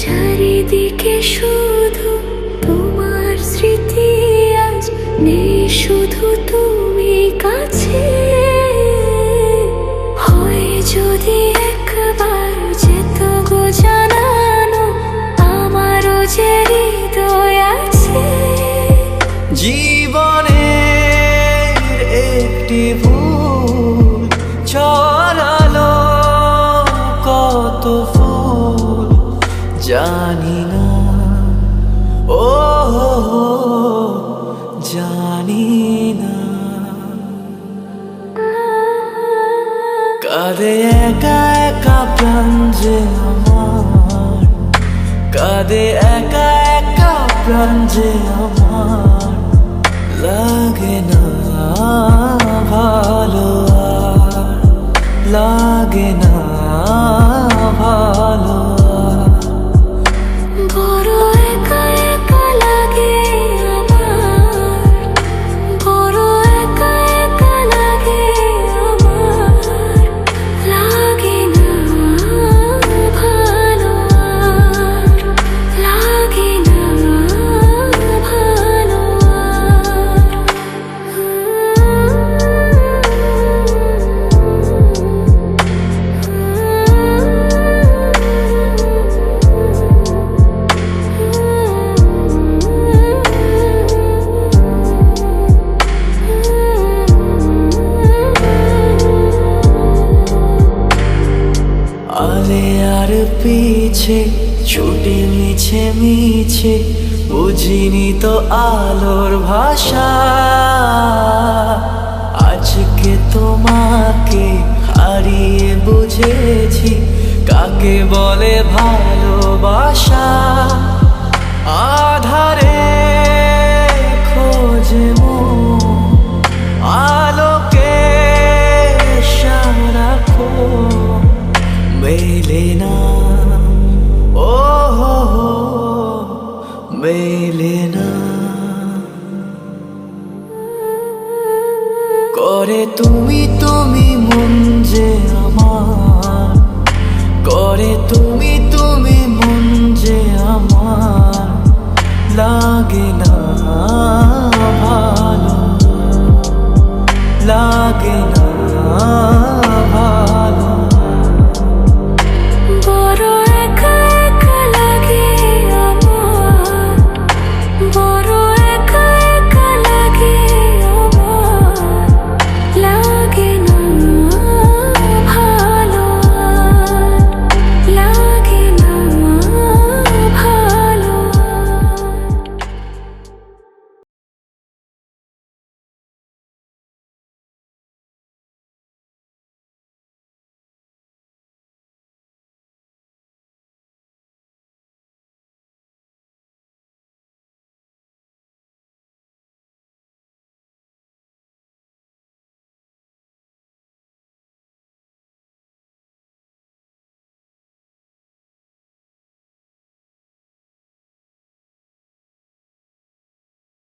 চারিদিকে শুধু ভুল ছড়ালো, কত ফুল জানি না। ও, জানি না। কাঁদে একা একা প্রাণ যে আমার। কাঁদে একা একা প্রাণ যে আমার। লাগে না। পিছে ছুটে মিছে মিছে, বুঝিনি তো আলোর ভাষা। আজকে তোমাকে হারিয়ে বুঝেছি, কাকে বলে ভালোবাসা? আধারে মেলে না। করে তুমি তুমি মন যে আমার। করে তুমি তুমি মন যে আমার।